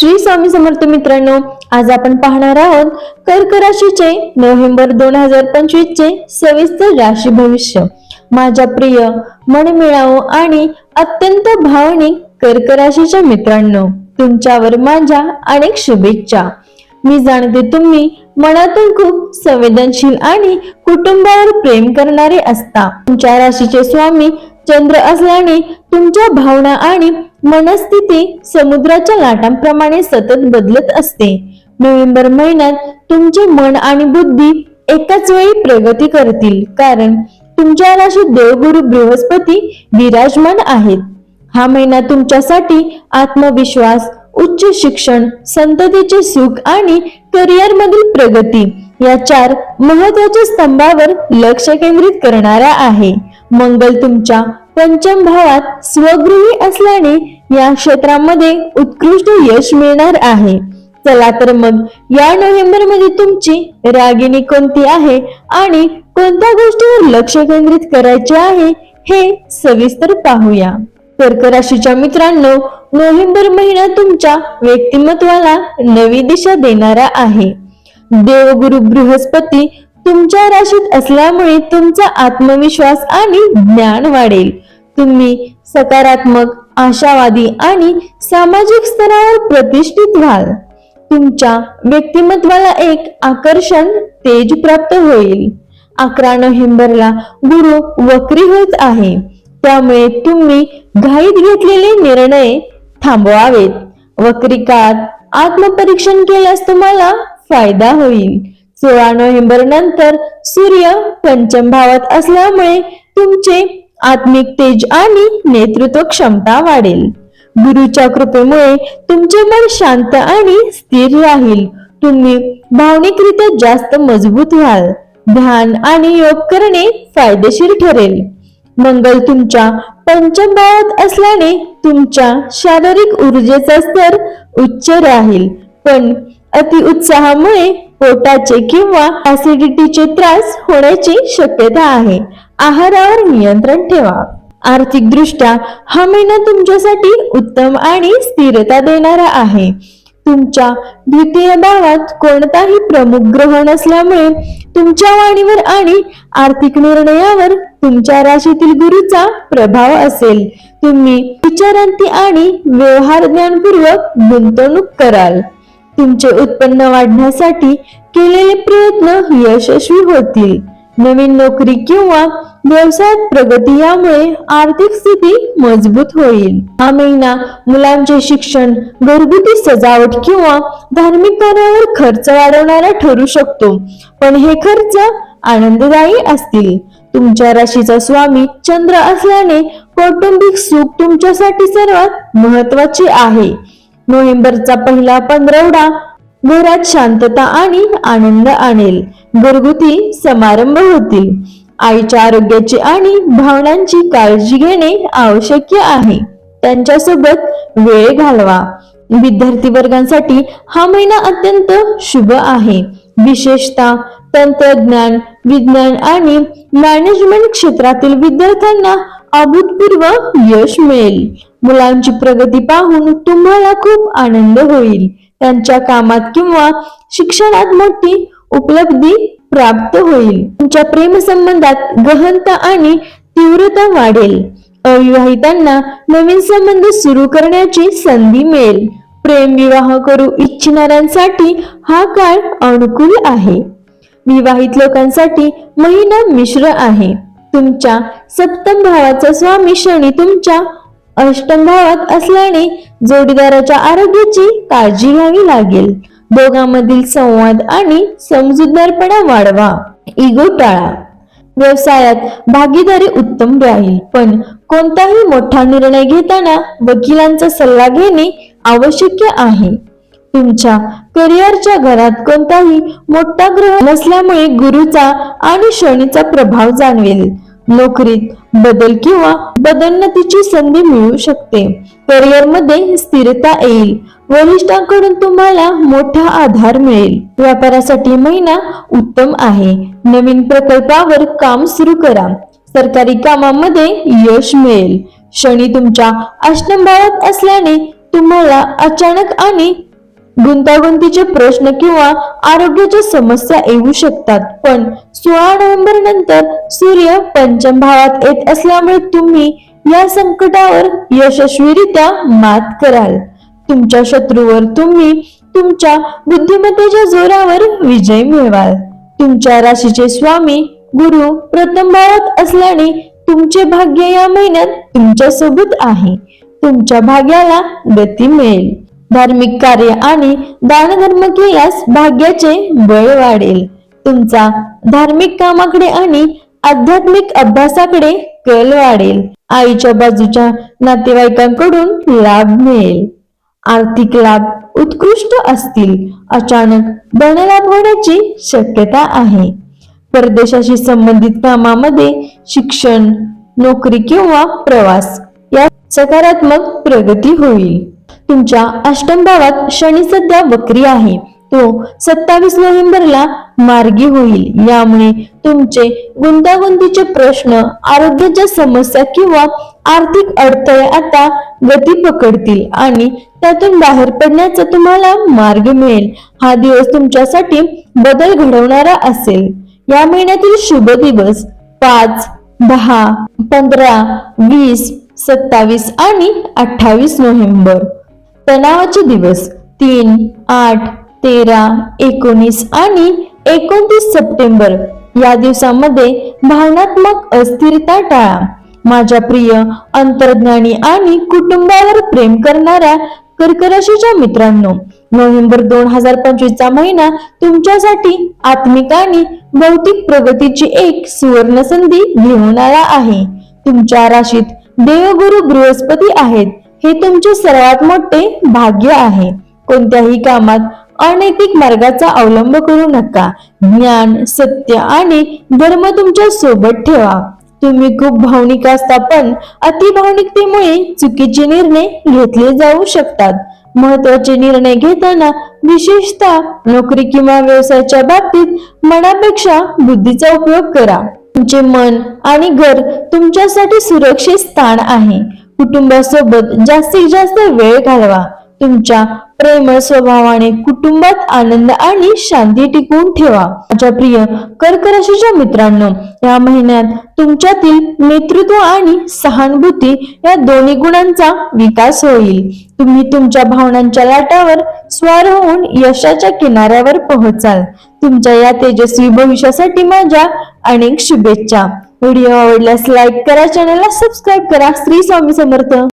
श्री स्वामी समर्थ मित्रांनो आज आपण पाहणार आहोत कर्क राशीचे नोव्हेंबर दोन हजार पंचवीस चे सविस्तर राशी भविष्य. माझ्या प्रिय मनमिळावू आणि अत्यंत भावनिक कर्क राशीच्या मित्रांनो तुमच्यावर माझ्या अनेक शुभेच्छा. मी जाणते तुम्ही मनातून खूप संवेदनशील आणि कुटुंबावर प्रेम करणारे असता. तुमच्या राशीचे स्वामी चंद्र असल्याने तुमच्या भावना आणि मनस्थिती समुद्राच्या लाटांप्रमाणे सतत बदलत असते. नोव्हेंबर महिन्यात तुमचे मन आणि बुद्धी एकाच वेळी प्रगती करतील कारण तुमच्या राशीत देवगुरु बृहस्पती विराजमान आहेत. हा महिना तुमच्यासाठी आत्मविश्वास उच्च शिक्षण संततीचे सुख आणि करिअर मधील प्रगती या चार महत्त्वाच्या स्तंभावर लक्ष केंद्रित करणारा आहे. मंगल तुमच्या पंचम भावात स्वगृही असल्याने या क्षेत्रामध्ये उत्कृष्ट यश मिळणार आहे. चला तर मग या नोव्हेंबरमध्ये तुमची रागिणी कोणती आहे आणि कोणत्या गोष्टीवर लक्ष केंद्रित करायचे आहे हे सविस्तर पाहूया. कर्क राशीच्या मित्रांनो नोव्हेंबर महिना तुमच्या व्यक्तिमत्वाला नवी दिशा देणारा आहे. देवगुरु बृहस्पती तुमच्या राशीत असल्यामुळे तुमचा आत्मविश्वास आणि ज्ञान वाढेल. तुम्ही सकारात्मक आशावादी आणि सामाजिक स्तरावर प्रतिष्ठित व्हाल. तुमच्या व्यक्तिमत्वाला एक आकर्षण तेज प्राप्त होईल. अकरा नोव्हेंबरला गुरु वक्री होत आहे. त्यामुळे तुम्ही घाईत घेतलेले निर्णय थांबवावेत. वक्री काळात आत्मपरीक्षण केल्यास तुम्हाला फायदा होईल. सोळा नोव्हेंबर नंतर सूर्य पंचम भावात असल्यामुळे तुमचे आत्मिक तेज आणि नेतृत्व क्षमता वाढेल. गुरुच्या कृपेमुळे तुमचे मन शांत आणि स्थिर राहील. तुम्ही भावनिकरित्या जास्त मजबूत व्हाल. ध्यान आणि योग करणे फायदेशीर ठरेल. मंगल तुमच्या पंचम भावात असल्याने तुमच्या शारीरिक ऊर्जेचा स्तर उच्च राहील. पण अति उत्साहामुळे पोटाचे किंवा ऍसिडिटीचे त्रास होण्याची शक्यता आहे. आहारावर नियंत्रण ठेवा. आर्थिक दृष्ट्या हा महिना तुमच्यासाठी उत्तम आणि स्थिरता देणारा आहे. तुमच्या द्वितीय भावात कोणताही प्रमुख ग्रह नसल्यामुळे तुमच्या वाणीवर आणि आर्थिक निर्णयावर तुमच्या राशीतील गुरुचा प्रभाव असेल. तुम्ही विचारांती आणि व्यवहार ज्ञानपूर्वक गुंतवणूक कराल. तुमचे उत्पन्न वाढण्यासाठी केलेले प्रयत्न यशस्वी होतील. नवीन नोकरी किंवा व्यवसायात प्रगती यामुळे आर्थिक स्थिती मजबूत होईल. हा महिना मुलांचे शिक्षण घरगुती सजावट किंवा धार्मिक कार्यावर खर्च वाढवणारा ठरू शकतो. पण हे खर्च आनंददायी असतील. तुमच्या राशीचा स्वामी चंद्र असल्याने कौटुंबिक सुख तुमच्यासाठी सर्वात महत्त्वाचे आहे. नोव्हेंबरचा पहिला पंधरवडा घरात शांतता आणि आनंद आणेल. घरगुती समारंभ होतील. आईच्या आरोग्याची आणि भावनांची काळजी घेणे आवश्यक आहे. त्यांच्यासोबत वेळ घालवा. विद्यार्थी वर्गांसाठी हा महिना अत्यंत शुभ आहे. विशेषतः तंत्रज्ञान विज्ञान आणि मॅनेजमेंट क्षेत्रातील विद्यार्थ्यांना अभूतपूर्व यश मिळेल. मुलांची प्रगती पाहून तुम्हाला खूप आनंद होईल. त्यांच्या कामात किंवा शिक्षणात मोठी उपलब्धी प्राप्त होईल. तुमच्या प्रेमसंबंधात गहनता आणि तीव्रता वाढेल. अविवाहितांना नवीन संबंध सुरू करण्याची संधी मिळेल. प्रेम विवाह करू इच्छिणाऱ्यांसाठी हा काळ अनुकूल आहे. विवाहित लोकांसाठी महिना मिश्र आहे. तुमच्या सप्तम भावाचा स्वामी शनी तुमच्या अष्टम भावात असल्याने जोडीदाराच्या आरोग्याची काळजी घ्यावी लागेल. दोघांमधील संवाद आणि समजूतदारपणा वाढवा. इगो टाळा. व्यवसायात भागीदारी उत्तम राहील. पण कोणताही मोठा निर्णय घेताना वकिलांचा सल्ला घेणे आवश्यक आहे. तुमच्या करिअरच्या घरात कोणताही मोठा ग्रह नसल्यामुळे गुरुचा आणि शनीचा प्रभाव जाणवेल. नोकरीत बदल किंवा बदोन्नतीची संधी मिळू शकते. करिअरमध्ये स्थिरता येईल. वरिष्ठांकडून तुम्हाला मोठा आधार मिळेल. व्यापारासाठी महिना उत्तम आहे. नवीन प्रकल्पावर काम सुरू करा. सरकारी कामामध्ये यश मिळेल. शनी तुमच्या अष्टम भावात असल्याने तुम्हाला अचानक आणि गुंतागुंतीचे प्रश्न किंवा आरोग्याच्या समस्या येऊ शकतात. पण सोळा नोव्हेंबर नंतर सूर्य पंचम भावात येत असल्यामुळे तुम्ही या संकटावर यशस्वीरित्या मात कराल. तुमच्या शत्रूवर तुम्ही तुमच्या बुद्धिमत्तेच्या जोरावर विजय मिळवाल. तुमच्या राशीचे स्वामी गुरु प्रथम भावात असल्याने तुमचे भाग्य या महिन्यात तुमच्यासोबत आहे. तुमच्या भाग्याला गती मिळेल. धार्मिक कार्य आणि दानधर्म केल्यास भाग्याचे बळ वाढेल. तुमचा धार्मिक कामाकडे आणि आध्यात्मिक अभ्यासाकडे कल वाढेल. आईच्या बाजूच्या नातेवाईकांकडून लाभ मिळेल. आर्थिक लाभ उत्कृष्ट असतील अचानक धनलाभ होण्याची शक्यता आहे. परदेशाशी संबंधित कामामध्ये शिक्षण नोकरी किंवा प्रवास या सकारात्मक प्रगती होईल. तुमच्या अष्टम भावात शनी सध्या वक्री आहे. तो सत्तावीस नोव्हेंबरला मार्गी होईल. यामुळे तुमचे गुंतागुंतीचे प्रश्न आरोग्याच्या समस्या किंवा आर्थिक अडथळे आता गती पकडतील आणि त्यातून बाहेर पडण्याचा तुम्हाला मार्ग मिळेल. हा दिवस तुमच्यासाठी बदल घडवणारा असेल. या महिन्यातील शुभ दिवस पाच दहा पंधरा वीस सत्तावीस आणि अठ्ठावीस नोव्हेंबर. तणावाचे दिवस तीन आठ तेरा एकोणीस आणि एकोणतीस सप्टेंबर या दिवसामध्ये भावनात्मक अस्थिरता टाळा. माझ्या प्रिय अंतर्ज्ञानी आणि कुटुंबावर प्रेम करणाऱ्या कर्कराशीच्या मित्रांनो नोव्हेंबर दोन हजार पंचवीसचा महिना तुमच्यासाठी आत्मिक आणि भौतिक प्रगतीची एक सुवर्ण संधी घेऊन आला आहे. तुमच्या राशीत देवगुरु बृहस्पती आहेत. हे तुमचे सर्वात मोठे भाग्य आहे. कोणत्याही कामात अनैतिक मार्गाचा अवलंब करू नका. ज्ञान सत्य आणि धर्म तुमच्यासोबत ठेवा. तुम्ही खूप भावनिक असता पण अतिभावनिकतेमुळे चुकीचे निर्णय घेतले जाऊ शकतात. महत्त्वाचे निर्णय घेताना विशेषतः नोकरी किंवा व्यवसायाच्या बाबतीत मनापेक्षा बुद्धीचा उपयोग करा. तुमचे मन आणि घर तुमच्यासाठी सुरक्षित स्थान आहे. कुटुंबासोबत जास्तीत जास्त वेळ घालवा. तुमच्या प्रेमळ स्वभावाने कुटुंबात आनंद आणि शांती टिकवून ठेवा. माझ्या प्रिय कर्क राशीच्या मित्रांनो या महिन्यात तुमच्यातील नेतृत्व आणि सहानुभूती या दोन्ही गुणांचा विकास होईल. तुम्ही तुमच्या भावनांच्या लाटावर स्वार होऊन यशाच्या किनाऱ्यावर पोहोचाल. तुमच्या या तेजस्वी भविष्यासाठी माझ्या अनेक शुभेच्छा. व्हिडिओ आवडल्यास लाईक करा चॅनलला सबस्क्राईब करा. श्री स्वामी समर्थ.